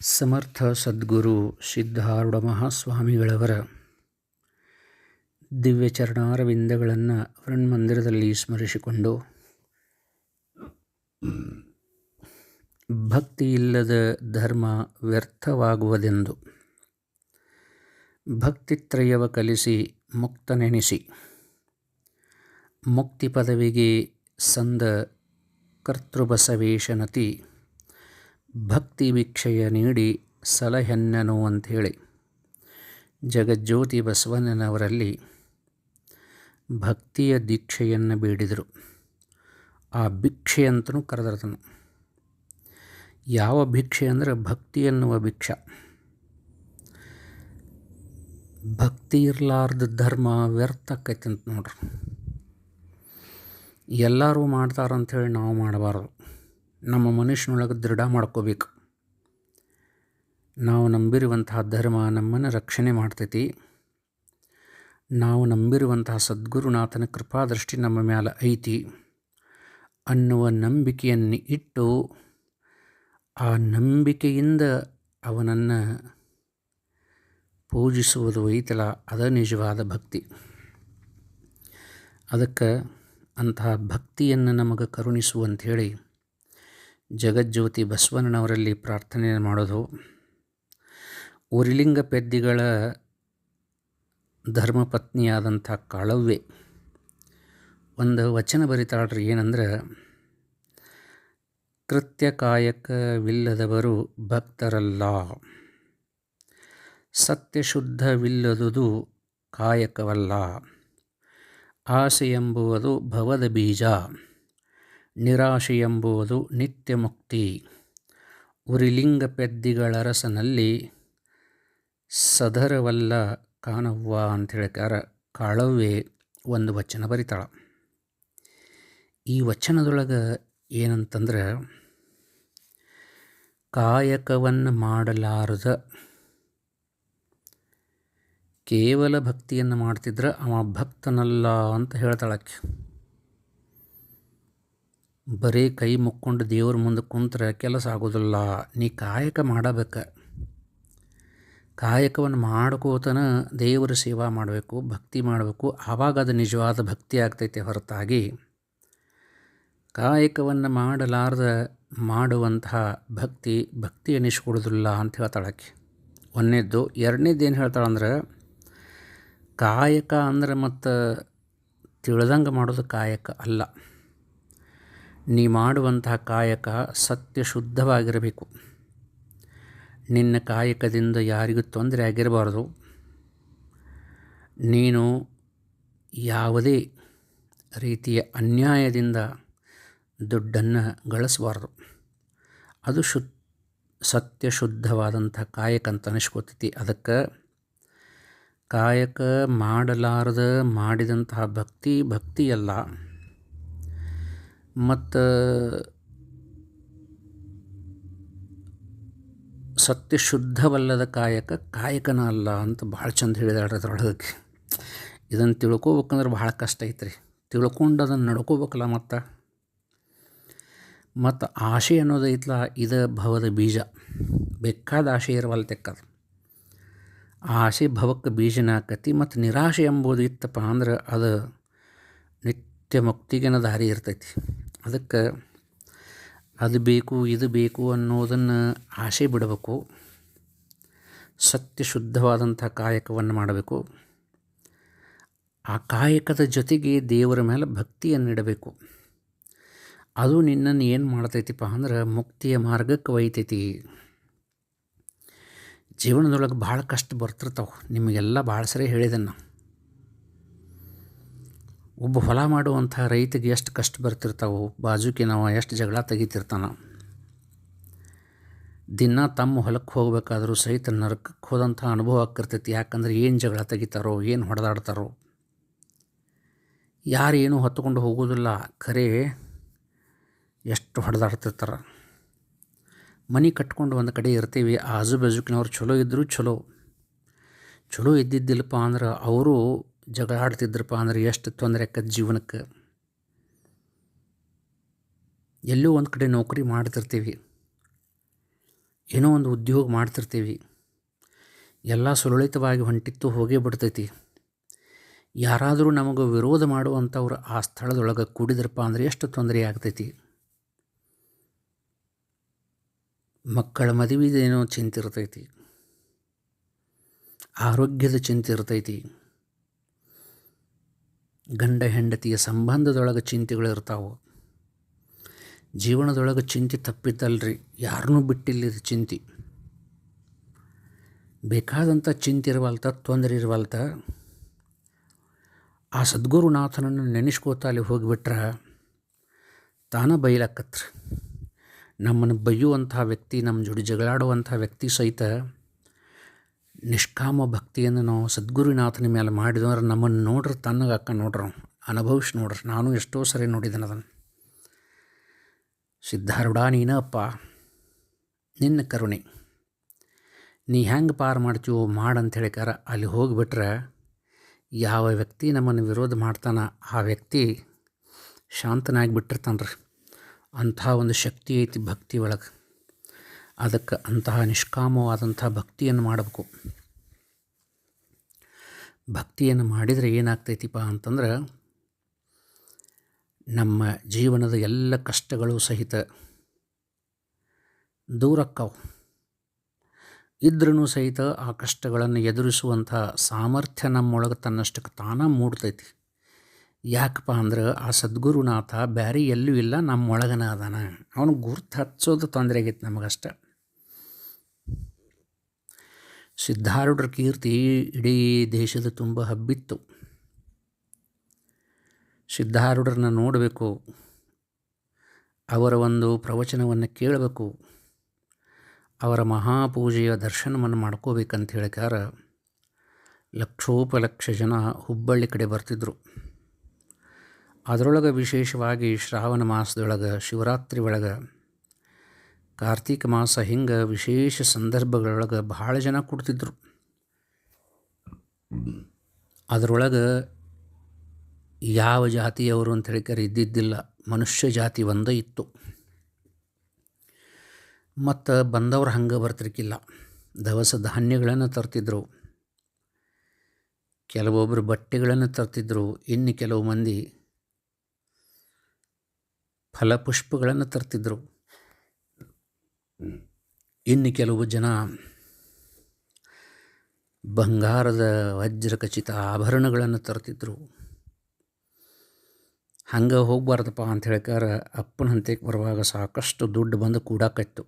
ಸಮರ್ಥ ಸದ್ಗುರು ಸಿದ್ಧಾರೂಢ ಮಹಾಸ್ವಾಮಿಗಳವರ ದಿವ್ಯ ಚರಣಾರವಿಂದಗಳನ್ನು ವೃಣ್ಮಂದಿರದಲ್ಲಿ ಸ್ಮರಿಸಿಕೊಂಡು ಭಕ್ತಿ ಇಲ್ಲದ ಧರ್ಮ ವ್ಯರ್ಥವಾಗುವುದೆಂದು ಭಕ್ತಿತ್ರಯವ ಕಲಿಸಿ ಮುಕ್ತನೆನಿಸಿ ಮುಕ್ತಿ ಪದವಿಗೆ ಸಂದ ಕರ್ತೃಬಸವೇಶನತಿ ಭಕ್ತಿ ಭಿಕ್ಷೆಯ ನೀಡಿ ಸಲಹೆನ್ನನು ಅಂಥೇಳಿ. ಜಗಜ್ಯೋತಿ ಬಸವಣ್ಣನವರಲ್ಲಿ ಭಕ್ತಿಯ ದೀಕ್ಷೆಯನ್ನು ಬೇಡಿದರು. ಆ ಭಿಕ್ಷೆ ಅಂತಲೂ ಕರೆದರ್ತನು. ಯಾವ ಭಿಕ್ಷೆ ಅಂದರೆ ಭಕ್ತಿ ಎನ್ನುವ ಭಿಕ್ಷ. ಭಕ್ತಿ ಇರಲಾರ್ದ ಧರ್ಮ ವ್ಯರ್ಥ ಆಕೈತಿ ಅಂತ ನೋಡ್ರಿ. ಎಲ್ಲರೂ ಮಾಡ್ತಾರಂಥೇಳಿ ನಾವು ಮಾಡಬಾರ್ದು. ನಮ್ಮ ಮನುಷ್ಯನೊಳಗೆ ದೃಢ ಮಾಡ್ಕೋಬೇಕು. ನಾವು ನಂಬಿರುವಂತಹ ಧರ್ಮ ನಮ್ಮನ್ನು ರಕ್ಷಣೆ ಮಾಡ್ತೈತಿ. ನಾವು ನಂಬಿರುವಂತಹ ಸದ್ಗುರುನಾಥನ ಕೃಪಾದೃಷ್ಟಿ ನಮ್ಮ ಮೇಲೆ ಐತಿ. ಅನ್ನುವ ನಂಬಿಕೆಯನ್ನು ಇಟ್ಟು ಆ ನಂಬಿಕೆಯಿಂದ ಅವನನ್ನು ಪೂಜಿಸುವುದು ಐತಲ್ಲ ಅದ ನಿಜವಾದ ಭಕ್ತಿ. ಅದಕ್ಕೆ ಅಂತಹ ಭಕ್ತಿಯನ್ನು ನಮಗೆ ಕರುಣಿಸುವಂಥೇಳಿ ಜಗಜ್ಯೋತಿ ಬಸವಣ್ಣನವರಲ್ಲಿ ಪ್ರಾರ್ಥನೆ ಮಾಡೋದು. ಉರಿಲಿಂಗ ಪೆದ್ದಿಗಳ ಧರ್ಮಪತ್ನಿಯಾದಂಥ ಕಾಳವ್ವೆ. ಒಂದು ವಚನ ಬರಿತಾಳ್ರಿ, ಏನಂದ್ರೆ ಕೃತ್ಯ ಕಾಯಕವಿಲ್ಲದವರು ಭಕ್ತರಲ್ಲ. ಸತ್ಯಶುದ್ಧವಿಲ್ಲದುದು ಕಾಯಕವಲ್ಲ. ಆಸೆ ಎಂಬುವುದು ಭವದ ಬೀಜ. ನಿರಾಶೆ ಎಂಬುವುದು ನಿತ್ಯ ಮುಕ್ತಿ ಉರಿಲಿಂಗ ಪೆದ್ದಿಗಳರಸನಲ್ಲಿ ಸದರವಲ್ಲ ಕಾಣವ್ವ ಅಂತ ಹೇಳ್ಕಾರ ಕಾಳವ್ವೆ ಒಂದು ವಚನ ಬರಿತಾಳ. ಈ ವಚನದೊಳಗೆ ಏನಂತಂದ್ರೆ, ಕಾಯಕವನ್ನು ಮಾಡಲಾರದ ಕೇವಲ ಭಕ್ತಿಯನ್ನು ಮಾಡ್ತಿದ್ರೆ ಅವ ಭಕ್ತನಲ್ಲ ಅಂತ ಹೇಳ್ತಾಳಕ್ಕೆ ಬರೀ ಕೈ ಮುಕ್ಕೊಂಡು ದೇವ್ರ ಮುಂದೆ ಕುಂತ್ರೆ ಕೆಲಸ ಆಗೋದಿಲ್ಲ. ನೀ ಕಾಯಕ ಮಾಡಬೇಕ. ಕಾಯಕವನ್ನು ಮಾಡ್ಕೋತನ ದೇವರ ಸೇವಾ ಮಾಡಬೇಕು, ಭಕ್ತಿ ಮಾಡಬೇಕು. ಆವಾಗ ಅದು ನಿಜವಾದ ಭಕ್ತಿ ಆಗ್ತೈತೆ ಹೊರತಾಗಿ. ಕಾಯಕವನ್ನು ಮಾಡಲಾರ್ದ ಮಾಡುವಂತಹ ಭಕ್ತಿ ಭಕ್ತಿ ಎನಿಸ್ಕೊಡೋದಿಲ್ಲ ಅಂತ ಹೇಳ್ತಾಳಕ್ಕೆ ಒಂದನೇದ್ದು ಎರಡನೇದ್ದು ಏನು ಹೇಳ್ತಾಳಂದ್ರೆ, ಕಾಯಕ ಅಂದ್ರೆ ಮತ್ತು ತಿಳ್ದಂಗೆ ಮಾಡೋದು ಕಾಯಕ ಅಲ್ಲ. ನೀ ಮಾಡುವಂತಹ ಕಾಯಕ ಸತ್ಯ ಶುದ್ಧವಾಗಿರಬೇಕು ನಿನ್ನ ಕಾಯಕದಿಂದ ಯಾರಿಗೂ ತೊಂದರೆ ಆಗಿರಬಾರ್ದು. ನೀನು ಯಾವುದೇ ರೀತಿಯ ಅನ್ಯಾಯದಿಂದ ದುಡ್ಡನ್ನು ಗಳಿಸಬಾರ್ದು. ಅದು ಶು ಸತ್ಯ ಶುದ್ಧವಾದಂಥ ಕಾಯಕ ಅಂತ ಅನಿಸ್ಕೋತೈತಿ. ಅದಕ್ಕೆ ಕಾಯಕ ಮಾಡಲಾರದ ಮಾಡಿದಂತಹ ಭಕ್ತಿ ಭಕ್ತಿಯಲ್ಲ. ಮತ್ತು ಸತ್ಯ ಶುದ್ಧವಲ್ಲದ ಕಾಯಕ ಕಾಯಕನ ಅಲ್ಲ ಅಂತ ಭಾಳ ಚಂದ ಹೇಳಿದಾಳ್ರಿ ಅದ್ರೊಳಗೆ ಇದನ್ನು ತಿಳ್ಕೊಬೇಕಂದ್ರೆ ಭಾಳ ಕಷ್ಟ ಐತ್ರಿ. ತಿಳ್ಕೊಂಡು ಅದನ್ನು ನಡ್ಕೋಬೇಕಲ್ಲ ಮತ್ತು. ಮತ್ತು ಆಶೆ ಅನ್ನೋದು ಇದು ಭವದ ಬೀಜ. ಬೇಕಾದ ಆಶೆ ಇರವಲ್ಲ ತೆಕ್ಕದು. ಆ ಆಸೆ ಭವಕ್ಕೆ ಬೀಜನ ಆಕತಿ ಮತ್ತು ನಿರಾಶೆ ಎಂಬುದು ಇತ್ತಪ್ಪ ಅಂದ್ರೆ ಅದು ನಿತ್ಯ ಮುಕ್ತಿಗೆನ ದಾರಿ ಇರ್ತೈತಿ. ಅದಕ್ಕೆ ಅದು ಬೇಕು, ಇದು ಬೇಕು ಅನ್ನೋದನ್ನು ಆಸೆ ಬಿಡಬೇಕು. ಸತ್ಯ ಶುದ್ಧವಾದಂಥ ಕಾಯಕವನ್ನು ಮಾಡಬೇಕು. ಆ ಕಾಯಕದ ಜೊತೆಗೆ ದೇವರ ಮೇಲೆ ಭಕ್ತಿಯನ್ನು ಇಡಬೇಕು. ಅದು ನಿನ್ನನ್ನು ಏನು ಮಾಡ್ತೈತಿಪ್ಪ ಅಂದ್ರೆ ಮುಕ್ತಿಯ ಮಾರ್ಗಕ್ಕೆ ಒಯ್ತೈತಿ. ಜೀವನದೊಳಗೆ ಭಾಳ ಕಷ್ಟ ಬರ್ತಿರ್ತಾವೆ. ನಿಮಗೆಲ್ಲ ಭಾಳ ಸರಿ ಹೇಳಿದೆನು ಒಬ್ಬ ಹೊಲ ಮಾಡುವಂಥ ರೈತಗೆ ಎಷ್ಟು ಕಷ್ಟ ಬರ್ತಿರ್ತಾವೋ, ಬಾಜುಕಿ ನಾವು ಎಷ್ಟು ಜಗಳ ತೆಗಿತಿರ್ತಾನ. ದಿನ ತಮ್ಮ ಹೊಲಕ್ಕೆ ಹೋಗ್ಬೇಕಾದ್ರೂ ಸಹಿತ ನರಕಕ್ಕೆ ಹೋದಂಥ ಅನುಭವ ಆಗ್ತಿರ್ತೈತಿ. ಯಾಕಂದ್ರೆ ಏನು ಜಗಳ ತೆಗಿತಾರೋ, ಏನು ಹೊಡೆದಾಡ್ತಾರೋ. ಯಾರು ಏನೂ ಹೊತ್ತುಕೊಂಡು ಹೋಗೋದಿಲ್ಲ. ಖರೆ ಎಷ್ಟು ಹೊಡೆದಾಡ್ತಿರ್ತಾರೆ. ಮನೆ ಕಟ್ಕೊಂಡು ಒಂದು ಕಡೆ ಇರ್ತೀವಿ. ಆಜು ಬಾಜುಕಿನವ್ರು ಚಲೋ ಇದ್ದರೂ ಚಲೋ. ಚಲೋ ಇದ್ದಿದ್ದಿಲ್ಲಪ್ಪ ಅಂದ್ರೆ ಅವರು ಜಗಳ ಆಡ್ತಿದ್ರಪ್ಪ ಅಂದ್ರೆ ಎಷ್ಟು ತೊಂದರೆ ಆಕ್ಕದ ಜೀವನಕ್ಕೆ. ಎಲ್ಲೋ ಒಂದು ಕಡೆ ನೌಕರಿ ಮಾಡ್ತಿರ್ತೀವಿ. ಏನೋ ಒಂದು ಉದ್ಯೋಗ ಮಾಡ್ತಿರ್ತೀವಿ. ಎಲ್ಲ ಸುಲಲಿತವಾಗಿ ಹೊಂಟಿತ್ತು ಹೋಗೇ ಬಿಡ್ತೈತಿ. ಯಾರಾದರೂ ನಮಗೆ ವಿರೋಧ ಮಾಡುವಂಥವ್ರು ಆ ಸ್ಥಳದೊಳಗೆ ಕೂಡಿದ್ರಪ್ಪ ಅಂದರೆ ಎಷ್ಟು ತೊಂದರೆ ಆಗ್ತೈತಿ. ಮಕ್ಕಳ ಮದುವೆದೇನೋ ಚಿಂತೆ ಇರ್ತೈತಿ. ಆರೋಗ್ಯದ ಚಿಂತೆ ಇರ್ತೈತಿ. ಗಂಡ ಹೆಂಡತಿಯ ಸಂಬಂಧದೊಳಗೆ ಚಿಂತೆಗಳು ಇರ್ತಾವೆ. ಜೀವನದೊಳಗೆ ಚಿಂತೆ ತಪ್ಪಿದ್ದಲ್ರಿ ಯಾರನ್ನೂ ಬಿಟ್ಟಿಲ್ಲ ಚಿಂತೆ. ಬೇಕಾದಂಥ ಚಿಂತೆ ಇರವಲ್ತ, ತೊಂದರೆ ಇರವಲ್ತ. ಆ ಸದ್ಗುರುನಾಥನನ್ನು ನೆನೆಸ್ಕೋತ ಅಲ್ಲಿ ಹೋಗಿಬಿಟ್ರೆ, ತಾನ ಬೈಲಾಕತ್ರ. ನಮ್ಮನ್ನು ಬೈಯುವಂಥ ವ್ಯಕ್ತಿ, ನಮ್ಮ ಜೋಡಿ ಜಗಳಾಡುವಂಥ ವ್ಯಕ್ತಿ ಸಹಿತ ನಿಷ್ಕಾಮ ಭಕ್ತಿಯನ್ನು ನಾವು ಸದ್ಗುರುನಾಥನ ಮೇಲೆ ಮಾಡಿದ್ರೆ ನಮ್ಮನ್ನು ನೋಡ್ರಿ, ತನ್ನಗೆ ಅಕ್ಕ ನೋಡ್ರಿ, ಅನುಭವಿಸಿ ನೋಡ್ರಿ. ನಾನು ಎಷ್ಟೋ ಸರಿ ನೋಡಿದ್ದೇನೆ ಅದನ್ನು. ಸಿದ್ಧಾರೂಢ ನೀನಪ್ಪ ನಿನ್ನ ಕರುಣೆ. ನೀ ಹೆಂಗೆ ಪಾರು ಮಾಡ್ತೀವೋ ಮಾಡಂತ ಹೇಳಿಕಾರ ಅಲ್ಲಿ ಹೋಗಿಬಿಟ್ರೆ ಯಾವ ವ್ಯಕ್ತಿ ನಮ್ಮನ್ನು ವಿರೋಧ ಮಾಡ್ತಾನ ಆ ವ್ಯಕ್ತಿ ಶಾಂತನಾಗಿ ಬಿಟ್ಟಿರ್ತಾನೆ ರೀ ಅಂಥ ಒಂದು ಶಕ್ತಿ ಐತಿ ಭಕ್ತಿ ಒಳಗೆ. ಅದಕ್ಕೆ ಅಂತಹ ನಿಷ್ಕಾಮವಾದಂಥ ಭಕ್ತಿಯನ್ನು ಮಾಡಬೇಕು. ಭಕ್ತಿಯನ್ನು ಮಾಡಿದರೆ ಏನಾಗ್ತೈತಿಪ್ಪ ಅಂತಂದ್ರೆ ನಮ್ಮ ಜೀವನದ ಎಲ್ಲ ಕಷ್ಟಗಳು ಸಹಿತ ದೂರಕ್ಕವು. ಇದ್ರೂ ಸಹಿತ ಆ ಕಷ್ಟಗಳನ್ನು ಎದುರಿಸುವಂಥ ಸಾಮರ್ಥ್ಯ ನಮ್ಮೊಳಗೆ ತನ್ನಷ್ಟಕ್ಕೆ ತಾನ ಮೂಡ್ತೈತಿ. ಯಾಕಪ್ಪ ಅಂದ್ರೆ ಆ ಸದ್ಗುರುನಾಥ ಬ್ಯಾರಿ ಎಲ್ಲೂ ಇಲ್ಲ, ನಮ್ಮೊಳಗನ ಅದಾನ. ಅವನು ಗುರ್ತು ಹಚ್ಚೋದು ತೊಂದರೆ ಆಗೈತೆ ನಮಗಷ್ಟೆ. ಸಿದ್ಧಾರೂಢರ ಕೀರ್ತಿ ಇಡೀ ದೇಶದ ತುಂಬ ಹಬ್ಬಿತ್ತು. ಸಿದ್ಧಾರೂಢರನ್ನ ನೋಡಬೇಕು, ಅವರ ಒಂದು ಪ್ರವಚನವನ್ನು ಕೇಳಬೇಕು, ಅವರ ಮಹಾಪೂಜೆಯ ದರ್ಶನವನ್ನು ಮಾಡ್ಕೋಬೇಕಂತ ಹೇಳಿಕಾರ ಲಕ್ಷೋಪಲಕ್ಷ ಜನ ಹುಬ್ಬಳ್ಳಿ ಕಡೆ ಬರ್ತಿದ್ದರು ಅದರೊಳಗೆ ವಿಶೇಷವಾಗಿ ಶ್ರಾವಣ ಮಾಸದೊಳಗೆ, ಶಿವರಾತ್ರಿ ಒಳಗೆ ಕಾರ್ತೀಕ ಮಾಸ ಹಿಂಗೆ ವಿಶೇಷ ಸಂದರ್ಭಗಳೊಳಗೆ ಭಾಳ ಜನ ಕೊಡ್ತಿದ್ರು. ಅದರೊಳಗೆ ಯಾವ ಜಾತಿಯವರು ಅಂತ ಹೇಳಿಕರೆ ಇದ್ದಿದ್ದಿಲ್ಲ, ಮನುಷ್ಯ ಜಾತಿ ಒಂದೇ ಇತ್ತು. ಮತ್ತು ಬಂದವ್ರು ಹಂಗೆ ಬರ್ತಿರ್ಕಿಲ್ಲ, ದವಸ ಧಾನ್ಯಗಳನ್ನು ತರ್ತಿದ್ರು. ಕೆಲವೊಬ್ಬರು ಬಟ್ಟೆಗಳನ್ನು ತರ್ತಿದ್ರು, ಇನ್ನು ಕೆಲವು ಮಂದಿ ಫಲಪುಷ್ಪಗಳನ್ನು ತರ್ತಿದ್ರು. ಇನ್ನು ಕೆಲವು ಜನ ಬಂಗಾರದ ವಜ್ರಖಚಿತ ಆಭರಣಗಳನ್ನು ತರ್ತಿದ್ರು. ಹಂಗೆ ಹೋಗ್ಬಾರ್ದಪ್ಪ ಅಂತ ಹೇಳ್ಕಾರ ಅಪ್ಪನ ಹಂತಕ್ಕೆ ಬರುವಾಗ ಸಾಕಷ್ಟು ದುಡ್ಡು ಬಂದು ಕೂಡಾಕತ್ತು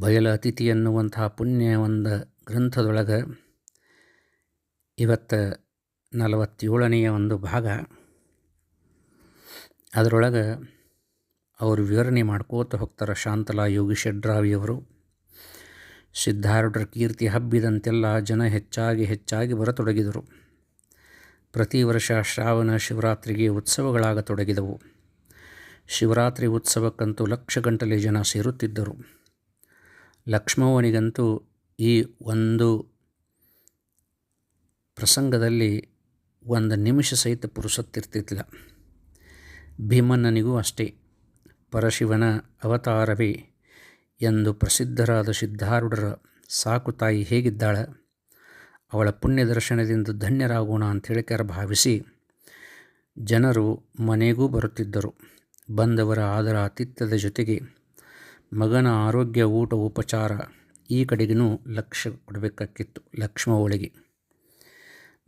ಬಯಲ ಅತಿಥಿ ಎನ್ನುವಂತಹ ಪುಣ್ಯ ಒಂದು ಗ್ರಂಥದೊಳಗೆ ಇವತ್ತು ನಲವತ್ತೇಳನೆಯ ಒಂದು ಭಾಗ. ಅದರೊಳಗೆ ಅವರು ವಿವರಣೆ ಮಾಡ್ಕೋತ ಹೋಗ್ತಾರೆ ಶಾಂತಲಾ ಯೋಗಿ ಶೆಡ್ರಾವಿಯವರು ಸಿದ್ಧಾರೂಢರ ಕೀರ್ತಿ ಹಬ್ಬಿದಂತೆಲ್ಲ ಜನ ಹೆಚ್ಚಾಗಿ ಹೆಚ್ಚಾಗಿ ಬರತೊಡಗಿದರು. ಪ್ರತಿ ವರ್ಷ ಶ್ರಾವಣ ಶಿವರಾತ್ರಿಗೆ ಉತ್ಸವಗಳಾಗತೊಡಗಿದವು. ಶಿವರಾತ್ರಿ ಉತ್ಸವಕ್ಕಂತೂ ಲಕ್ಷ ಗಂಟಲೆ ಜನ ಸೇರುತ್ತಿದ್ದರು. ಲಕ್ಷ್ಮವನಿಗಂತೂ ಈ ಒಂದು ಪ್ರಸಂಗದಲ್ಲಿ ಒಂದು ನಿಮಿಷ ಸಹಿತ ಪುರುಸತ್ತಿರ್ತಿಲ್ಲ ಭೀಮಣ್ಣನಿಗೂ ಅಷ್ಟೇ. ಪರಶಿವನ ಅವತಾರವೇ ಎಂದು ಪ್ರಸಿದ್ಧರಾದ ಸಿದ್ಧಾರೂಢರ ಸಾಕು ತಾಯಿ ಹೇಗಿದ್ದಾಳೆ? ಅವಳ ಪುಣ್ಯ ದರ್ಶನದಿಂದ ಧನ್ಯರಾಗೋಣ ಅಂತ ಹೇಳಿಕರ ಭಾವಿಸಿ ಜನರು ಮನೆಗೂ ಬರುತ್ತಿದ್ದರು. ಬಂದವರ ಆದರ ಆತಿಥ್ಯದ ಜೊತೆಗೆ ಮಗನ ಆರೋಗ್ಯ, ಊಟ, ಉಪಚಾರ ಈ ಕಡೆಗೂ ಲಕ್ಷ್ಯ ಕೊಡಬೇಕಾಗಿತ್ತು ಭಕ್ತ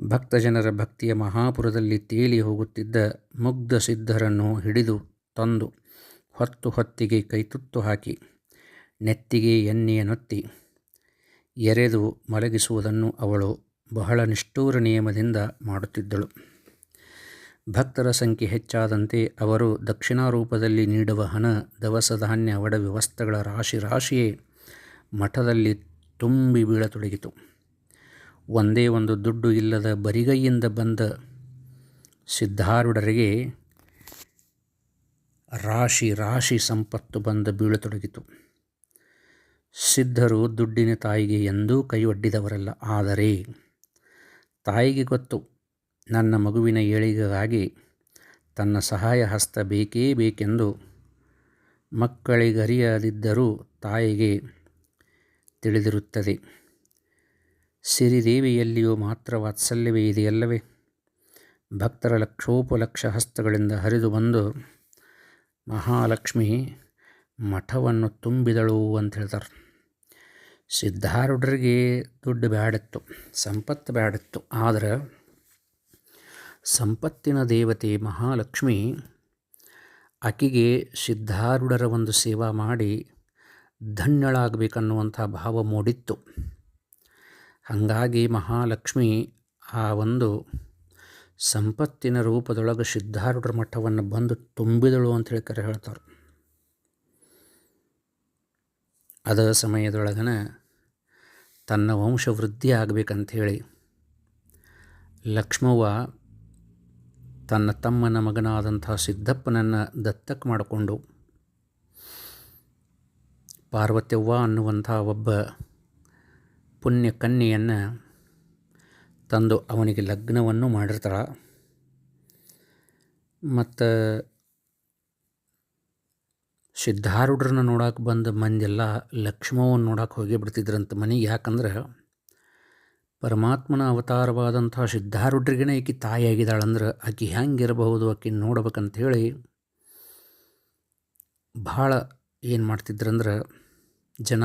ಭಕ್ತಜನರ ಭಕ್ತಿಯ ಮಹಾಪುರದಲ್ಲಿ ತೇಲಿ ಹೋಗುತ್ತಿದ್ದ ಮುಗ್ಧ ಸಿದ್ಧರನ್ನು ಹಿಡಿದು ತಂದು ಹೊತ್ತು ಹೊತ್ತಿಗೆ ಕೈತುತ್ತು ಹಾಕಿ, ನೆತ್ತಿಗೆ ಎಣ್ಣೆಯ ನೊತ್ತಿ, ಎರೆದು ಮಲಗಿಸುವುದನ್ನು ಅವಳು ಬಹಳ ನಿಷ್ಠೂರ ನಿಯಮದಿಂದ ಮಾಡುತ್ತಿದ್ದಳು. ಭಕ್ತರ ಸಂಖ್ಯೆ ಹೆಚ್ಚಾದಂತೆ ಅವರು ದಕ್ಷಿಣಾರೂಪದಲ್ಲಿ ನೀಡುವ ಹಣ, ದವಸ ಧಾನ್ಯ ಒಡ ವ್ಯವಸ್ಥೆಗಳ ರಾಶಿ ರಾಶಿಯೇ ಮಠದಲ್ಲಿ ತುಂಬಿ ಬೀಳತೊಡಗಿತು. ಒಂದೇ ಒಂದು ದುಡ್ಡು ಇಲ್ಲದ ಬರಿಗೈಯಿಂದ ಬಂದ ಸಿದ್ಧಾರೂಢರಿಗೆ ರಾಶಿ ರಾಶಿ ಸಂಪತ್ತು ಬಂದು ಬೀಳತೊಡಗಿತು. ಸಿದ್ಧರು ದುಡ್ಡಿನ ತಾಯಿಗೆ ಎಂದೂ ಕೈ ಒಡ್ಡಿದವರಲ್ಲ. ಆದರೆ ತಾಯಿಗೆ ಗೊತ್ತು, ನನ್ನ ಮಗುವಿನ ಏಳಿಗೆಗಾಗಿ ತನ್ನ ಸಹಾಯ ಹಸ್ತ ಬೇಕೇ ಬೇಕೆಂದು ಮಕ್ಕಳಿಗರಿಯದಿದ್ದರೂ ತಾಯಿಗೆ ತಿಳಿದಿರುತ್ತದೆ. ಸಿರಿದೇವಿಯಲ್ಲಿಯೂ ಮಾತ್ರ ವಾತ್ಸಲ್ಯವೇ ಇದೆಯಲ್ಲವೇ? ಭಕ್ತರ ಲಕ್ಷೋಪಲಕ್ಷ ಹಸ್ತಗಳಿಂದ ಹರಿದು ಬಂದು ಮಹಾಲಕ್ಷ್ಮಿ ಮಠವನ್ನು ತುಂಬಿದಳು ಅಂತ ಹೇಳ್ತಾರೆ. ಸಿದ್ಧಾರೂಢರಿಗೆ ದುಡ್ಡು ಬ್ಯಾಡಿತ್ತು, ಸಂಪತ್ತು ಬ್ಯಾಡಿತ್ತು. ಆದರೆ ಸಂಪತ್ತಿನ ದೇವತೆ ಮಹಾಲಕ್ಷ್ಮಿ ಆಕೆಗೆ ಸಿದ್ಧಾರೂಢರ ಒಂದು ಸೇವಾ ಮಾಡಿ ಧನ್ಯಳಾಗಬೇಕನ್ನುವಂಥ ಭಾವ ಮೂಡಿತ್ತು. ಹಾಗಾಗಿ ಮಹಾಲಕ್ಷ್ಮಿ ಆ ಒಂದು ಸಂಪತ್ತಿನ ರೂಪದೊಳಗೆ ಸಿದ್ಧಾರೂಢರ ಮಠವನ್ನು ಬಂದು ತುಂಬಿದಳು ಅಂತ ಕರೆ ಹೇಳ್ತಾರೆ ಅದ ಸಮಯದೊಳಗನ ತನ್ನ ವಂಶ ವೃದ್ಧಿ ಆಗಬೇಕಂಥೇಳಿ ಲಕ್ಷ್ಮವ್ವ ತನ್ನ ತಮ್ಮನ ಮಗನಾದಂಥ ಸಿದ್ದಪ್ಪನನ್ನು ದತ್ತಕ್ಕೆ ಮಾಡಿಕೊಂಡು ಪಾರ್ವತ್ಯವ್ವ ಅನ್ನುವಂಥ ಒಬ್ಬ ಪುಣ್ಯ ಕನ್ಯೆಯನ್ನು ತಂದು ಅವನಿಗೆ ಲಗ್ನವನ್ನು ಮಾಡಿರ್ತಾಳೆ. ಮತ್ತು ಸಿದ್ಧಾರೂಢರನ್ನ ನೋಡಕ್ಕೆ ಬಂದ ಮಂದೆಲ್ಲ ಲಕ್ಷ್ಮವನ್ನು ನೋಡಕ್ಕೆ ಹೋಗಿ ಬಿಡ್ತಿದ್ರಂತ ಮನೆಗೆ. ಯಾಕಂದ್ರೆ ಪರಮಾತ್ಮನ ಅವತಾರವಾದಂಥ ಸಿದ್ಧಾರೂಢರಿಗೇ ಆಕೆ ತಾಯಿಯಾಗಿದ್ದಾಳಂದ್ರೆ ಆಕೆ ಹೆಂಗಿರಬಹುದು ಆಕೆ ನೋಡ್ಬೇಕಂಥೇಳಿ ಭಾಳ ಏನು ಮಾಡ್ತಿದ್ರಂದ್ರೆ ಜನ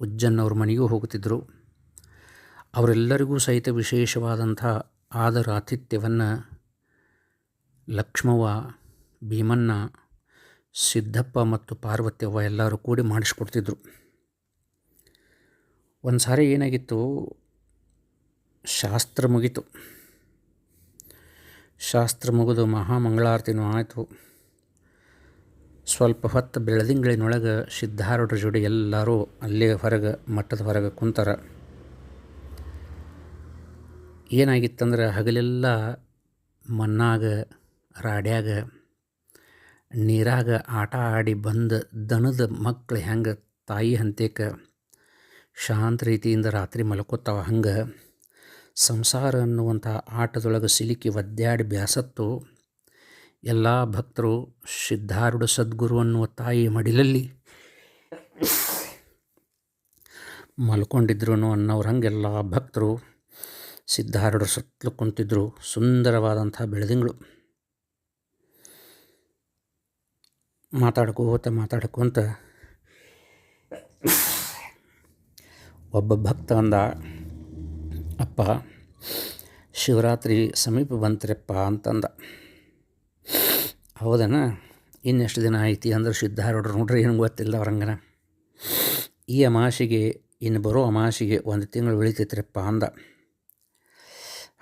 ಉಜ್ಜನ್ನವ್ರ ಮನೆಗೂ ಹೋಗ್ತಿದ್ರು. ಅವರೆಲ್ಲರಿಗೂ ಸಹಿತ ವಿಶೇಷವಾದಂಥ ಆದರ ಆತಿಥ್ಯವನ್ನು ಲಕ್ಷ್ಮವ್ವ ಭೀಮನ್ನ ಸಿದ್ದಪ್ಪ ಮತ್ತು ಪಾರ್ವತಿಯವ್ವ ಎಲ್ಲರೂ ಕೂಡಿ ಮಾಡಿಸ್ಕೊಡ್ತಿದ್ರು. ಒಂದು ಸಾರಿ ಏನಾಗಿತ್ತು? ಶಾಸ್ತ್ರ ಮುಗೀತು. ಶಾಸ್ತ್ರ ಮುಗಿದು ಮಹಾಮಂಗಳಾರತಿನೂ ಆಯಿತು. ಸ್ವಲ್ಪ ಹೊತ್ತು ಬೆಳದಿಂಗಳಿನೊಳಗೆ ಸಿದ್ಧಾರೂಢರ ಜೋಡಿ ಎಲ್ಲರೂ ಅಲ್ಲೇ ಹೊರಗೆ, ಮಠದ ಹೊರಗೆ ಕುಂತಾರ. ಏನಾಗಿತ್ತಂದ್ರೆ ಹಗಲೆಲ್ಲ ಮಣ್ಣಾಗ, ರಾಡ್ಯಾಗ, ನೀರಾಗ ಆಟ ಆಡಿ ಬಂದ ದನದ ಮಕ್ಳು ಹೆಂಗೆ ತಾಯಿ ಹಂತೇಕ ಶಾಂತ ರೀತಿಯಿಂದ ರಾತ್ರಿ ಮಲ್ಕೋತಾವ ಹಂಗೆ ಸಂಸಾರ ಅನ್ನುವಂಥ ಆಟದೊಳಗೆ ಸಿಲುಕಿ ಒದ್ದಾಡಿ ಬ್ಯಾಸತ್ತು. ಎಲ್ಲ ಭಕ್ತರು ಸಿದ್ಧಾರೂಢ ಸದ್ಗುರು ಅನ್ನುವ ತಾಯಿ ಮಡಿಲಲ್ಲಿ ಮಲ್ಕೊಂಡಿದ್ರು ಅನ್ನೋರು ಹಂಗೆಲ್ಲ ಭಕ್ತರು ಸಿದ್ಧಾರೂಢರ ಸುತ್ತಲೂ ಕುಂತಿದ್ರು. ಸುಂದರವಾದಂಥ ಬೆಳದಿಂಗಳು. ಮಾತಾಡ್ಕೋತ ಮಾತಾಡ್ಕೊಂತ ಒಬ್ಬ ಭಕ್ತ ಅಂದ, ಅಪ್ಪ, ಶಿವರಾತ್ರಿ ಸಮೀಪ ಬಂತ್ರಪ್ಪ ಅಂತಂದ. ಹೌದನ? ಇನ್ನೆಷ್ಟು ದಿನ ಐತಿ ಅಂದ್ರೆ ಸಿದ್ಧಾರೂಢರು. ನೋಡ್ರಿ, ಏನು ಗೊತ್ತಿಲ್ಲ ಅವ್ರಂಗನ. ಈ ಅಮಾಸಿಗೆ, ಇನ್ನು ಬರೋ ಅಮಾಸಿಗೆ ಒಂದು ತಿಂಗಳು ಬೆಳಿತೈತ್ರಪ್ಪ ಅಂದ.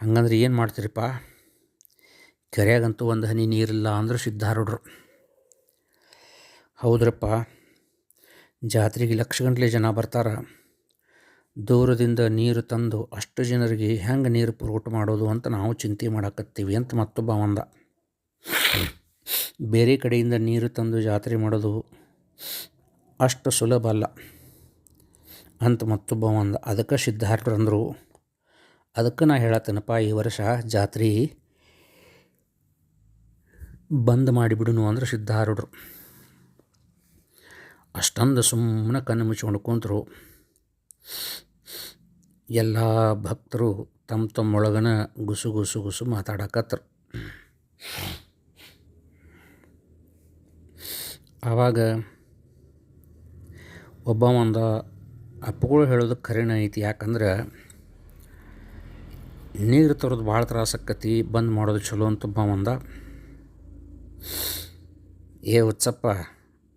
ಹಂಗಂದ್ರೆ ಏನು ಮಾಡ್ತೀರಿಪ್ಪ? ಕೆರೆಯಾಗಂತೂ ಒಂದು ಹನಿ ನೀರಿಲ್ಲ ಅಂದ್ರೆ ಸಿದ್ಧಾರೂಢರು ಹೌದ್ರಪ್ಪ, ಜಾತ್ರೆಗೆ ಲಕ್ಷ ಗಂಟಲೆ ಜನ ಬರ್ತಾರೆ. ದೂರದಿಂದ ನೀರು ತಂದು ಅಷ್ಟು ಜನರಿಗೆ ಹೆಂಗೆ ನೀರು ಪುರೋಟ ಮಾಡೋದು ಅಂತ ನಾವು ಚಿಂತೆ ಮಾಡಾಕತ್ತೀವಿ ಅಂತ ಮತ್ತೊಬ್ಬ ಅಂದ ಬೇರೆ ಕಡೆಯಿಂದ ನೀರು ತಂದು ಜಾತ್ರೆ ಮಾಡೋದು ಅಷ್ಟು ಸುಲಭ ಅಲ್ಲ ಅಂತ ಮತ್ತೊಬ್ಬ ಅಂದ ಅದಕ್ಕೆ ಸಿದ್ಧಾರ್ಥರು ಅಂದರು ಅದಕ್ಕೆ ನಾ ಹೇಳತ್ತೇನಪ್ಪ, ಈ ವರ್ಷ ಜಾತ್ರೆ ಬಂದ್ ಮಾಡಿಬಿಡುನು ಅಂದ್ರೆ ಸಿದ್ಧಾರೂಢರು. ಅಷ್ಟೊಂದು ಸುಮ್ಮನೆ ಕಣ್ಣು ಮುಚ್ಕೊಂಡು ಕುಂತರು. ಎಲ್ಲ ಭಕ್ತರು ತಮ್ಮ ತಮ್ಮೊಳಗನ ಗುಸು ಗುಸು ಗುಸು ಮಾತಾಡಕತ್ತರು ಆವಾಗ ಒಬ್ಬ ಒಂದು ಅಪ್ಪಗಳು ಹೇಳೋದು ಖರೇನ ಐತಿ, ಯಾಕಂದ್ರೆ ನೀರು ತರೋದು ಭಾಳ ತ್ರಾಸಕ್ಕತಿ ಬಂದ್ ಮಾಡೋದು ಚಲೋ ಅಂತ ಬಂದ ಏ ಹುಚ್ಚಪ್ಪ,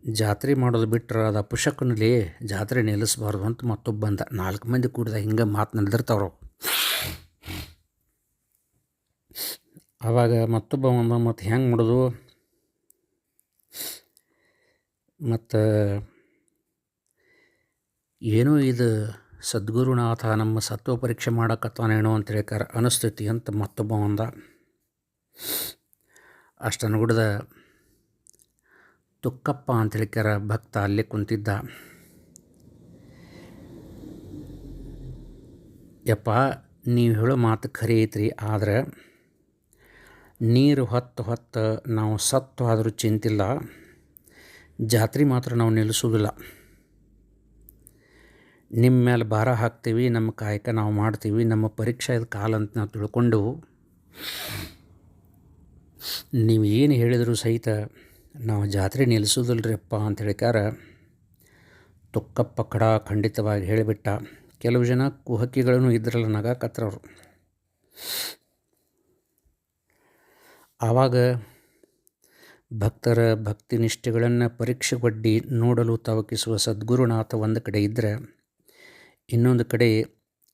ಜಾತ್ರೆ ಮಾಡೋದು ಬಿಟ್ರೆ ಅದು ಅಪುಷಕ್ಕನಲ್ಲಿ ಜಾತ್ರೆ ನಿಲ್ಲಿಸಬಾರ್ದು ಅಂತ ಮತ್ತೊಬ್ಬ ಬಂದ ನಾಲ್ಕು ಮಂದಿ ಕೂಡಿದ ಹಿಂಗೆ ಮಾತು ನಿಲ್ದಿರ್ತಾವ್ರು. ಆವಾಗ ಮತ್ತೊಬ್ಬ ಬಂದ ಮತ್ತು ಹೆಂಗೆ ಮಾಡೋದು? ಮತ್ತು, ಏನೋ ಇದು ಸದ್ಗುರುನಾಥ ನಮ್ಮ ಸತ್ವ ಪರೀಕ್ಷೆ ಮಾಡಕತ್ತಾನೇನೋ ಅಂತ ಹೇಳ್ಕಾರ ಅನಿಸ್ತೈತಿ ಅಂತ ಮತ್ತೊಬ್ಬ ಅಂದ ಅಷ್ಟನ್ನು ಗುಡ್ದ ತುಕ್ಕಪ್ಪ ಅಂತ ಹೇಳ್ಕಾರ ಭಕ್ತ ಅಲ್ಲಿ ಕುಂತಿದ್ದ. ಯಪ್ಪ, ನೀವು ಹೇಳೋ ಮಾತು ಖರೆ ಐತ್ರಿ, ಆದರೆ ನೀರು ಹೊತ್ತು ಹೊತ್ತು ನಾವು ಸತ್ತು ಆದರೂ ಚಿಂತಿಲ್ಲ, ಜಾತ್ರೆ ಮಾತ್ರ ನಾವು ನಿಲ್ಲಿಸೋದಿಲ್ಲ ನಿಮ್ಮ ಮೇಲೆ ಭಾರ ಹಾಕ್ತೀವಿ, ನಮ್ಮ ಕಾಯಕ ನಾವು ಮಾಡ್ತೀವಿ, ನಮ್ಮ ಪರೀಕ್ಷೆ ಕಾಲ ಅಂತ ನಾವು ತಿಳ್ಕೊಂಡು ನೀವು ಏನು ಹೇಳಿದರೂ ಸಹಿತ ನಾವು ಜಾತ್ರೆ ನಿಲ್ಲಿಸೋದಿಲ್ರಿಪ್ಪ ಅಂತ ಹೇಳಿಕಾರ ತುಕ್ಕಪ್ಪ ಕಡ ಖಂಡಿತವಾಗಿ ಹೇಳಿಬಿಟ್ಟ. ಕೆಲವು ಜನ ಕುಹಕಿಗಳನ್ನು ಇದ್ರಲ್ಲ ನಗಾಕತ್ರವ್ರು. ಆವಾಗ ಭಕ್ತರ ಭಕ್ತಿ ನಿಷ್ಠೆಗಳನ್ನು ಪರೀಕ್ಷೆಗೊಡ್ಡಿ ನೋಡಲು ತವಕಿಸುವ ಸದ್ಗುರುನಾಥ ಒಂದು ಕಡೆ ಇದ್ದರೆ ಇನ್ನೊಂದು ಕಡೆ,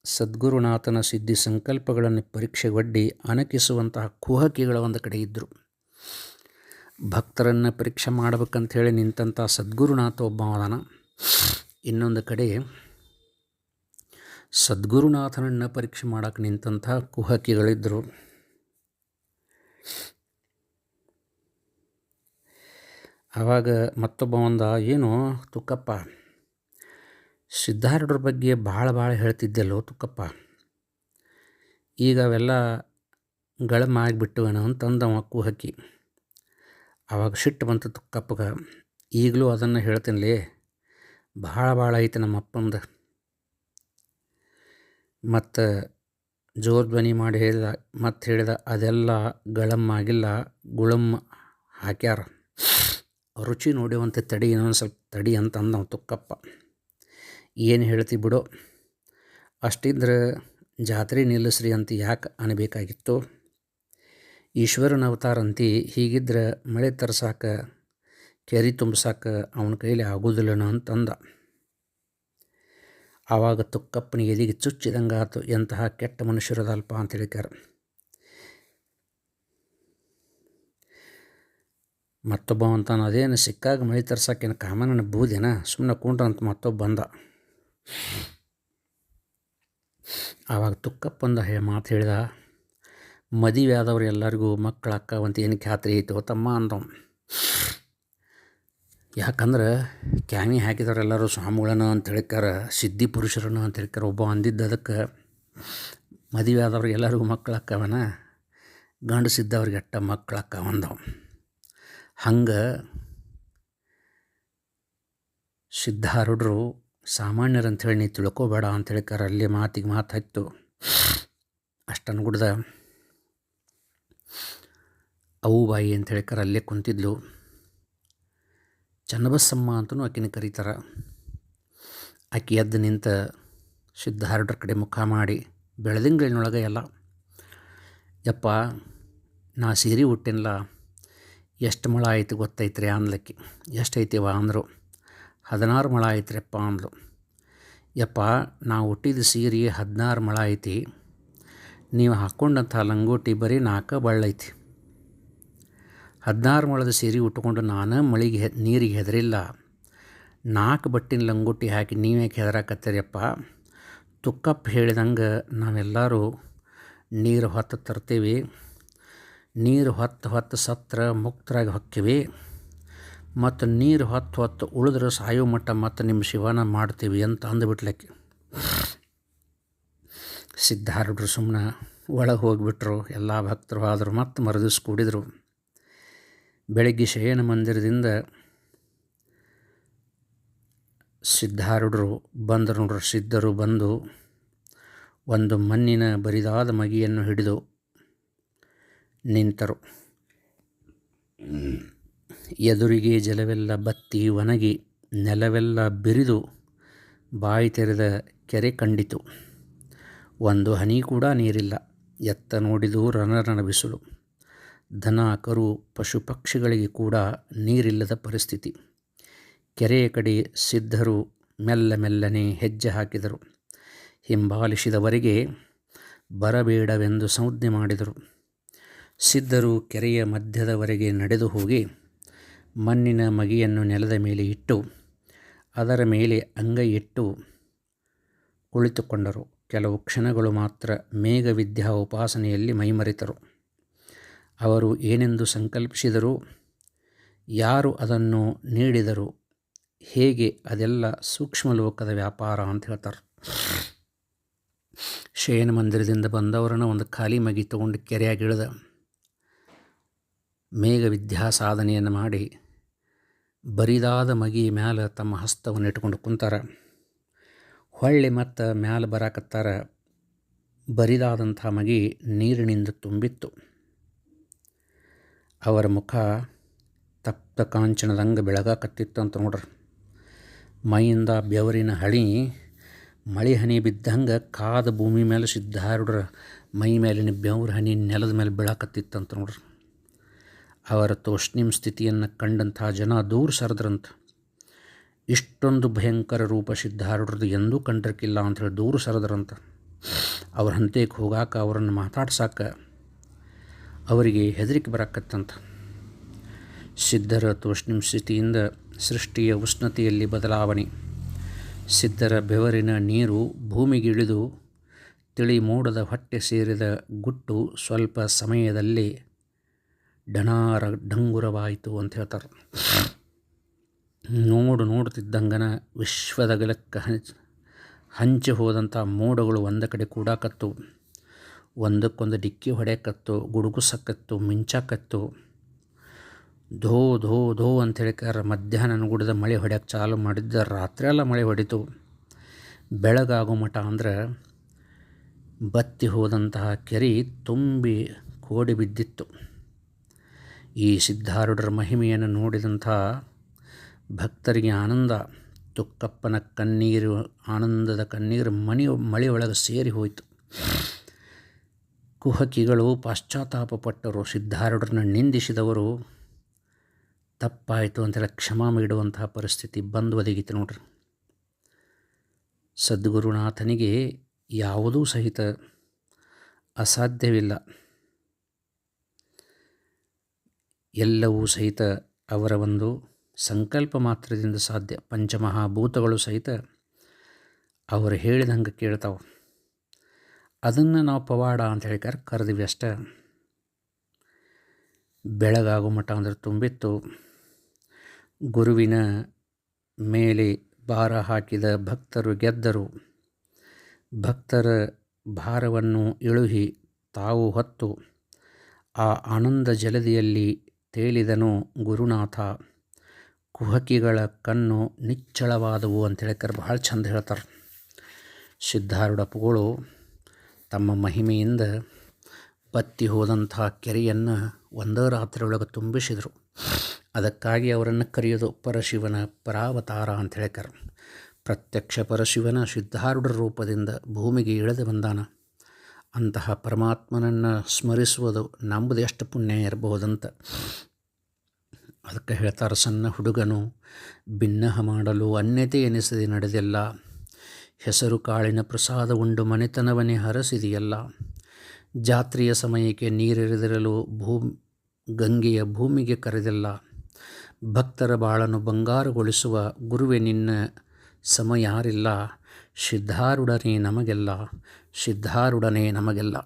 ಸದ್ಗುರುನಾಥನ ಸಿದ್ಧಿ ಸಂಕಲ್ಪಗಳನ್ನು ಪರೀಕ್ಷೆಗೊಡ್ಡಿ ಅಣಕಿಸುವಂತಹ ಕುಹಕಿಗಳ ಒಂದು ಕಡೆ ಇದ್ದರು ಭಕ್ತರನ್ನು ಪರೀಕ್ಷೆ ಮಾಡ್ಬೇಕಂತ ಹೇಳಿ ನಿಂತಹ ಸದ್ಗುರುನಾಥ ಒಬ್ಬ ಅವನ ಇನ್ನೊಂದು ಕಡೆ, ಸದ್ಗುರುನಾಥನನ್ನು ಪರೀಕ್ಷೆ ಮಾಡೋಕ್ಕೆ ನಿಂತಹ ಕುಹಕಿಗಳಿದ್ದರು ಆವಾಗ ಮತ್ತೊಬ್ಬ ಒಂದ ಏನು ತುಕ್ಕಪ್ಪ ಸಿದ್ಧಾರೂಢರ ಬಗ್ಗೆ ಭಾಳ ಭಾಳ ಹೇಳ್ತಿದ್ದೆಲ್ಲೋ ತುಕ್ಕಪ್ಪ ಈಗ ಅವೆಲ್ಲ ಗಳಮ ಆಗಿಬಿಟ್ಟವೇನೋ ಅಕ್ಕು ಹಾಕಿ. ಆವಾಗ ಸಿಟ್ಟು ಬಂತು ತುಕ್ಕಪ್ಪಗ ಈಗಲೂ ಅದನ್ನು ಹೇಳ್ತೀನಿ ಭಾಳ ಭಾಳ ಐತೆ ನಮ್ಮ ಅಪ್ಪಂದು. ಮತ್ತು ಜೋರ್ ಧ್ವನಿ ಮಾಡಿ ಹೇಳಿದ, ಮತ್ತು ಹೇಳಿದ ಅದೆಲ್ಲ ಗಳಮ್ ಆಗಿಲ್ಲ ಗುಳಮ್ ಹಾಕ್ಯಾರ. ರುಚಿ ನೋಡುವಂತೆ ತಡಿ ಇನ್ನೊಂದು ಸ್ವಲ್ಪ ತಡಿ ಅಂತ ಅಂದವ ತುಕ್ಕಪ್ಪ ಏನು ಹೇಳ್ತಿ ಬಿಡೋ. ಅಷ್ಟಿದ್ರೆ ಜಾತ್ರೆ ನಿಲ್ಲಿಸ್ರಿ ಅಂತ ಯಾಕೆ ಅನ್ಬೇಕಾಗಿತ್ತು. ಈಶ್ವರನ ಅವತಾರ ಅಂತಿ ಹೀಗಿದ್ರೆ ಮಳೆ ತರ್ಸಾಕ, ಕೆರಿ ತುಂಬ್ಸಾಕ ಅವನ ಕೈಲಿ ಆಗೋದಿಲ್ಲನ ಅಂತಂದ. ಆವಾಗ ತುಕ್ಕಪ್ಪನ ಎದಿಗೆ ಚುಚ್ಚಿದಂಗೆ ಆತು ಎಂತಹ ಕೆಟ್ಟ ಮನುಷ್ಯರದಲ್ಪ ಅಂತ ಹೇಳಿಕಾರ ಮತ್ತೊಬ್ಬ ಅಂತಾನ, ಅದೇನು ಸಿಕ್ಕಾಗ ಮಳೆ ತರ್ಸಕ್ಕೇನು ಕಾಮನ ಬೂದೇನ ಸುಮ್ಮನೆ ಕುಂಡ್ರ ಅಂತ ಮತ್ತೊಬ್ಬ ಬಂದ. ಆವಾಗ ತುಕ್ಕಪ್ಪಂದ ಹೇ ಮಾತು ಹೇಳಿದ, ಮದುವೆ ಆದವ್ರು ಎಲ್ಲರಿಗೂ ಮಕ್ಕಳು ಅಕ್ಕವಂತ ಏನು ಖ್ಯಾತ್ರಿ ಐತೋ ತಮ್ಮ ಅಂದವ. ಯಾಕಂದ್ರೆ ಕ್ಯಾನಿ ಹಾಕಿದವರೆಲ್ಲರೂ ಸ್ವಾಮಿಗಳನ್ನು ಅಂತ ಹೇಳಿಕಾರ ಸಿದ್ಧಿ ಪುರುಷರನ್ನು ಅಂತ ಹೇಳಿಕಾರ ಒಬ್ಬ ಅಂದಿದ್ದ ಅದಕ್ಕೆ ಮದುವೆ ಆದವ್ರಿಗೆ ಎಲ್ಲರಿಗೂ ಮಕ್ಕಳು ಅಕ್ಕವನ ಗಂಡಸಿದ್ದವ್ರಿಗೆ ಅಟ್ಟ ಮಕ್ಕಳು ಅಕ್ಕ ಅಂದವ. ಹಂಗೆ ಸಿದ್ಧಾರೂಢರು ಸಾಮಾನ್ಯರಂತ ಹೇಳಿ ನೀ ತಿಳ್ಕೊಬೇಡ ಅಂತ ಕರೆ, ಅಲ್ಲಿ ಮಾತಿಗೆ ಮಾತು ಹತ್ತು ಅಷ್ಟನ್ನು ಗುಡ್ದ ಅವು ಬಾಯಿ ಅಂತ ಕರ, ಅಲ್ಲೇ ಕುಂತಿದ್ಲು. ಚನ್ನಬಸಮ್ಮ ಅಂತಲೂ ಆಕಿನ ಕರೀತಾರೆ. ಆಕೆ ಎದ್ದು ನಿಂತ ಸಿದ್ಧಾರ್ಡ್ರ ಕಡೆ ಮುಖ ಮಾಡಿ, ಬೆಳೆದಿಂಗಳಿನೊಳಗೆ ಎಲ್ಲ, ಯಪ್ಪ, ನಾ ಸೀರೆ ಹುಟ್ಟಿನಲ್ಲ ಎಷ್ಟು ಮಳ ಐತಿ ಗೊತ್ತೈತ್ರಿ ಅಂದ್ಲಕ್ಕಿ. ಎಷ್ಟೈತಿವ ಅಂದರು. ಹದಿನಾರು ಮೊಳ ಐತ್ರಿಪ್ಪ ಅಂದ್ಲು. ಯಪ್ಪ, ನಾವು ಹುಟ್ಟಿದ ಸೀರೆ ಹದಿನಾರು ಮೊಳ ಐತಿ. ನೀವು ಹಾಕ್ಕೊಂಡಂಥ ಲಂಗೋಟಿ ಬರೀ ನಾಲ್ಕು ಬಳ್ಳೈತಿ ಹದಿನಾರು ಮೊಳದ ಸೀರೆ ಉಟ್ಕೊಂಡು ನಾನು ಮಳಿಗೆ ನೀರಿಗೆ ಹೆದರಿಲ್ಲ. ನಾಲ್ಕು ಬಟ್ಟಿನ ಲಂಗೋಟಿ ಹಾಕಿ ನೀವೇ ಹೆದರಾಕತ್ತೀರಪ್ಪ ತುಕ್ಕಪ್ಪ ಹೇಳಿದಂಗೆ ನಾವೆಲ್ಲರೂ ನೀರು ಹೊತ್ತು ತರ್ತೀವಿ. ನೀರು ಹೊತ್ತು ಹೊತ್ತು ಸತ್ರ ಮುಕ್ತರಾಗಿ ಹೊಕ್ಕಿವಿ. ಮತ್ತು ನೀರು ಹೊತ್ತು ಹೊತ್ತು ಉಳಿದ್ರೆ ಸಾಯೋ ಮಟ್ಟ ಮತ್ತು ನಿಮ್ಮ ಶಿವನ ಮಾಡ್ತೀವಿ ಅಂತ ಅಂದುಬಿಟ್ಲಕ್ಕೆ. ಸಿದ್ಧಾರೂಢರು ಸುಮ್ಮನೆ ಒಳಗೆ ಹೋಗಿಬಿಟ್ರು, ಎಲ್ಲ ಭಕ್ತರು ಆದರು ಮತ್ತೆ ಮರದಿಸ್ ಕೂಡಿದರು ಬೆಳಗ್ಗೆ ಶಯನ ಮಂದಿರದಿಂದ ಸಿದ್ಧಾರೂಢರು ಬಂದರು ನೋಡ್ರಿ, ಸಿದ್ಧರು ಬಂದು ಒಂದು ಮಣ್ಣಿನ ಬರಿದಾದ ಮಗಿಯನ್ನು ಹಿಡಿದು ನಿಂತರು. ಎದುರಿಗೆ ಜಲವೆಲ್ಲ ಬತ್ತಿ ಒಣಗಿ ನೆಲವೆಲ್ಲ ಬಿರಿದು ಬಾಯಿ ತೆರೆದ ಕೆರೆ ಕಂಡಿತು. ಒಂದು ಹನಿ ಕೂಡ ನೀರಿಲ್ಲ. ಎತ್ತ ನೋಡಿದು ರಣರಣ ಬಿಸಿಲು. ದನ, ಕರು ಪಶು ಪಕ್ಷಿಗಳಿಗೆ ಕೂಡ ನೀರಿಲ್ಲದ ಪರಿಸ್ಥಿತಿ. ಕೆರೆಯ ಕಡೆ ಸಿದ್ಧರು ಮೆಲ್ಲ ಮೆಲ್ಲನೆ ಹೆಜ್ಜೆ ಹಾಕಿದರು. ಹಿಂಬಾಲಿಸಿದವರಿಗೆ ಬರಬೇಡವೆಂದು ಸಂಜ್ಞೆ ಮಾಡಿದರು. ಸಿದ್ಧರು ಕೆರೆಯ ಮಧ್ಯದವರೆಗೆ ನಡೆದು ಹೋಗಿ ಮಣ್ಣಿನ ಮಗಿಯನ್ನು ನೆಲದ ಮೇಲೆ ಇಟ್ಟು, ಅದರ ಮೇಲೆ ಅಂಗೈ ಇಟ್ಟು ಕುಳಿತುಕೊಂಡರು. ಕೆಲವು ಕ್ಷಣಗಳು ಮಾತ್ರ ಮೇಘವಿದ್ಯಾ ಉಪಾಸನೆಯಲ್ಲಿ ಮೈಮರೆತರು. ಅವರು ಏನೆಂದು ಸಂಕಲ್ಪಿಸಿದರು, ಯಾರು ಅದನ್ನು ನೀಡಿದರು, ಹೇಗೆ ಅದೆಲ್ಲ ಸೂಕ್ಷ್ಮ ಲೋಕದ ವ್ಯಾಪಾರ ಅಂತ ಹೇಳ್ತಾರೆ. ಶಯನ ಮಂದಿರದಿಂದ ಬಂದವರನ್ನು ಒಂದು ಖಾಲಿ ಮಗಿ ತಗೊಂಡು ಕೆರೆಯಾಗಿಳಿದ ಮೇಘ ವಿದ್ಯಾ ಸಾಧನೆಯನ್ನು ಮಾಡಿ ಬರಿದಾದ ಮಗಿ ಮ್ಯಾಲೆ ತಮ್ಮ ಹಸ್ತವನ್ನು ಇಟ್ಕೊಂಡು ಕುಂತಾರ. ಹೊಳ್ಳಿ ಮತ್ತು ಮ್ಯಾಲ ಬರಾಕತ್ತಾರ. ಬರಿದಾದಂಥ ಮಗಿ ನೀರಿನಿಂದ ತುಂಬಿತ್ತು. ಅವರ ಮುಖ ತಪ್ತ ಕಾಂಚನದಂಗೆ ಬೆಳಗಾಕತ್ತಿತ್ತು ಅಂತ ನೋಡ್ರಿ. ಮೈಯಿಂದ ಬೆವರಿನ ಹಳಿ ಮಳೆ ಹನಿ ಬಿದ್ದಂಗೆ ಕಾದ ಭೂಮಿ ಮೇಲೆ ಸಿದ್ಧಾರುಡ್ರ ಮೈ ಮೇಲಿನ ಬೆವ್ರ ಹನಿ ನೆಲದ ಮೇಲೆ ಬೀಳಾಕತ್ತಿತ್ತಂತ ನೋಡ್ರಿ. ಅವರ ತೋಷ್ಣಿಂ ಸ್ಥಿತಿಯನ್ನು ಕಂಡಂತಹ ಜನ ದೂರ ಸರದ್ರಂತ. ಇಷ್ಟೊಂದು ಭಯಂಕರ ರೂಪ ಸಿದ್ಧಾರೂಢರದು ಎಂದೂ ಕಂಡಿರ್ಕಿಲ್ಲ ಅಂಥೇಳಿ ದೂರ ಸರದ್ರಂತ. ಅವ್ರ ಹಂತಕ್ಕೆ ಹೋಗಾಕ ಅವರನ್ನು ಮಾತಾಡ್ಸಾಕ ಅವರಿಗೆ ಹೆದರಿಕೆ ಬರಕತ್ತಂತ. ಸಿದ್ಧರ ತೋಷ್ಣಿಂ ಸ್ಥಿತಿಯಿಂದ ಸೃಷ್ಟಿಯ ಉಷ್ಣತೆಯಲ್ಲಿ ಬದಲಾವಣೆ. ಸಿದ್ಧರ ಬೆವರಿನ ನೀರು ಭೂಮಿಗಿಳಿದು ತಿಳಿ ಮೋಡದ ಹೊಟ್ಟೆ ಸೇರಿದ ಗುಟ್ಟು ಸ್ವಲ್ಪ ಸಮಯದಲ್ಲಿ ಡಣಾರ ಡಂಗುರವಾಯಿತು ಅಂತ ಹೇಳ್ತಾರೆ. ನೋಡು, ನೋಡುತ್ತಿದ್ದಂಗನ ವಿಶ್ವದಗಲಕ್ಕ ಹಂಚ, ಹಂಚಿ ಹೋದಂಥ ಮೋಡಗಳು ಒಂದ ಕಡೆ ಕೂಡಾಕತ್ತು ಒಂದಕ್ಕೊಂದು ಡಿಕ್ಕಿ ಹೊಡೆಯಕತ್ತು ಗುಡುಗುಸಕ್ಕತ್ತು ಮಿಂಚಾಕತ್ತು ಧೋ ಧೋ ಧೋ ಅಂತ ಹೇಳಿಕಾರ ಮಧ್ಯಾಹ್ನ ಗುಡದ ಮಳೆ ಹೊಡ್ಯಕ್ಕೆ ಚಾಲು ಮಾಡಿದ್ದ ರಾತ್ರಿಯೆಲ್ಲ ಮಳೆ ಹೊಡಿತು. ಬೆಳಗಾಗೋ ಮಠ ಅಂದ್ರೆ ಬತ್ತಿ ಹೋದಂತಹ ಕೆರೆ ತುಂಬಿ ಕೋಡಿ ಬಿದ್ದಿತ್ತು. ಈ ಸಿದ್ಧಾರೂಢರ ಮಹಿಮೆಯನ್ನು ನೋಡಿದಂಥ ಭಕ್ತರಿಗೆ ಆನಂದ. ತುಕ್ಕಪ್ಪನ ಕಣ್ಣೀರು, ಆನಂದದ ಕಣ್ಣೀರು ಮಣಿ ಮಳೆಯೊಳಗೆ ಸೇರಿ ಹೋಯಿತು. ಕುಹಕಿಗಳು ಪಾಶ್ಚಾತ್ತಾಪ ಪಟ್ಟರು ಸಿದ್ಧಾರೂಢರನ್ನ ನಿಂದಿಸಿದವರು, ತಪ್ಪಾಯಿತು ಅಂತೆಲ್ಲ ಕ್ಷಮಾ ನೀಡುವಂತಹ ಪರಿಸ್ಥಿತಿ ಬಂದು ಒದಗಿತು ನೋಡ್ರಿ. ಸದ್ಗುರುನಾಥನಿಗೆ ಯಾವುದೂ ಸಹಿತ ಅಸಾಧ್ಯವಿಲ್ಲ. ಎಲ್ಲವೂ ಸಹಿತ ಅವರ ಒಂದು ಸಂಕಲ್ಪ ಮಾತ್ರದಿಂದ ಸಾಧ್ಯ. ಪಂಚಮಹಾಭೂತಗಳು ಸಹಿತ ಅವರು ಹೇಳಿದಂಗೆ ಕೇಳ್ತಾವೆ. ಅದನ್ನು ನಾವು ಪವಾಡ ಅಂತ ಹೇಳಿಕಾರ ಕರೆದಿವಿ ಅಷ್ಟೇ. ಬೆಳಗಾಗೋ ಮಠ ಅಂದ್ರೆ ತುಂಬಿತ್ತು. ಗುರುವಿನ ಮೇಲೆ ಭಾರ ಹಾಕಿದ ಭಕ್ತರು ಗೆದ್ದರು. ಭಕ್ತರ ಭಾರವನ್ನು ಇಳುಹಿ ತಾವು ಹೊತ್ತು. ಆ ಆನಂದ ಜಲದಿಯಲ್ಲಿ ತೇಲಿದನು ಗುರುನಾಥ ಕುಹಕಿಗಳ ಕಣ್ಣು ನಿಚ್ಚಳವಾದವು ಅಂತ ಹೇಳ್ತಾರೆ ಭಾಳ ಚಂದ ಹೇಳ್ತಾರೆ ಸಿದ್ಧಾರೂಢಪ್ಪಗಳು ತಮ್ಮ ಮಹಿಮೆಯಿಂದ ಬತ್ತಿ ಹೋದಂಥ ಕೆರೆಯನ್ನು ಒಂದೇ ರಾತ್ರಿಯೊಳಗೆ ತುಂಬಿಸಿದರು. ಅದಕ್ಕಾಗಿ ಅವರನ್ನು ಕರೆಯೋದು ಪರಶಿವನ ಪರಾವತಾರ ಅಂತ ಹೇಳ್ತಾರೆ ಪ್ರತ್ಯಕ್ಷ ಪರಶಿವನ ಸಿದ್ಧಾರೂಢ ರೂಪದಿಂದ ಭೂಮಿಗೆ ಇಳಿದು ಬಂದಾನ. ಅಂತಹ ಪರಮಾತ್ಮನನ್ನು ಸ್ಮರಿಸುವುದು ನಂಬುದು ಎಷ್ಟು ಪುಣ್ಯ ಇರಬಹುದಂತ. ಅದಕ್ಕೆ ಹೇಳ್ತಾರೆ, ಸಣ್ಣ ಹುಡುಗನು ಭಿನ್ನಹ ಮಾಡಲು ಅನ್ಯತೆ ಎನಿಸದೆ ನಡೆದಿಲ್ಲ. ಹೆಸರು ಕಾಳಿನ ಪ್ರಸಾದ ಉಂಡು ಮನೆತನವನೇ ಹರಸಿದೆಯಲ್ಲ. ಜಾತ್ರೆಯ ಸಮಯಕ್ಕೆ ನೀರೆರೆದಿರಲು ಭೂ ಗಂಗೆಯ ಭೂಮಿಗೆ ಕರೆದಿಲ್ಲ. ಭಕ್ತರ ಬಾಳನ್ನು ಬಂಗಾರಗೊಳಿಸುವ ಗುರುವೆ ನಿನ್ನ ಸಮ ಯಾರಿಲ್ಲ ನಮಗೆಲ್ಲ. ಸಿದ್ಧಾರೂಢನೇ ನಮಗೆಲ್ಲ.